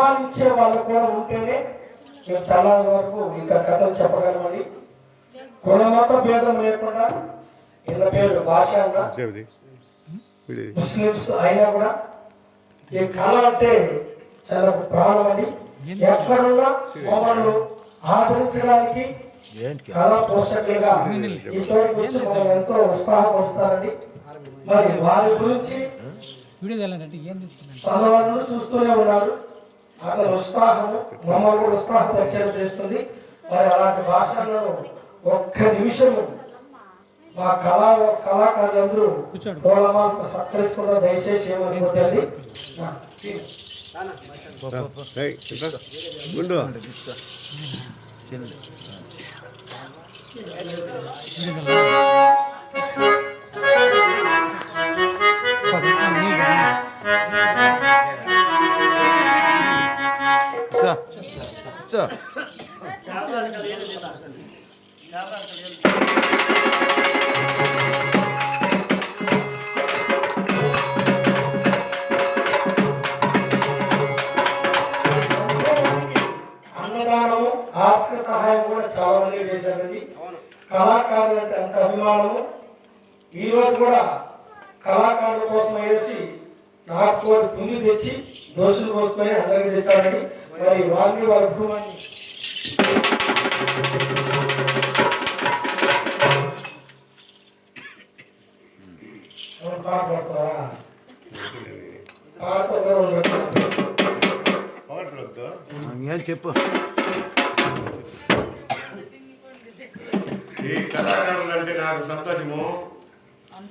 అభిమానించే వాళ్ళు కూడా ఉంటేనే మేము తెల్లారి వరకు ఇంకా కథలు చెప్పగలమని కులమత భేదం లేకుండా ఇళ్ళ పేరు భాష ముస్లిమ్స్ అయినా కూడా ఈ కళ అంటే చాలా ప్రాణం అని ఎక్కడున్నా మమ్మల్ని ఆదరించడానికి కళా పోషకులుగా వచ్చి మమ్మల్ని ఎంతో ఉత్సాహం వస్తారండి మరి వారి గురించి చూస్తూనే ఉన్నారు. అతని ఉత్సాహము మమ్మల్ని కూడా ఉత్సాహపరిచయం చేస్తుంది. మరి అలాంటి భాషలను ఒక్క నిమిషము మా కళా కళాకారులందరూ కూర్చోండి. తోలమాలకు సత్కరించుకుంటారు దయచేసి ఏమనుకుంటుంది ఏయ్, ఇట్రా. కూర్చో. కూర్చో. ఆర్థిక సహాయం కూడా చాలా మంది చేశారండి కళాకారులు అంటే ఎంత అభిమానము ఈ కూడా కళాకారుల కోసం వేసి నాకు కూడా పిండి తెచ్చి దోషులు కోసుకొని అందరికి తెచ్చారండి మరి పాట పాడతారా? పాట. ఏం చెప్పు ఈ కళాకారులు అంటే నాకు సంతోషము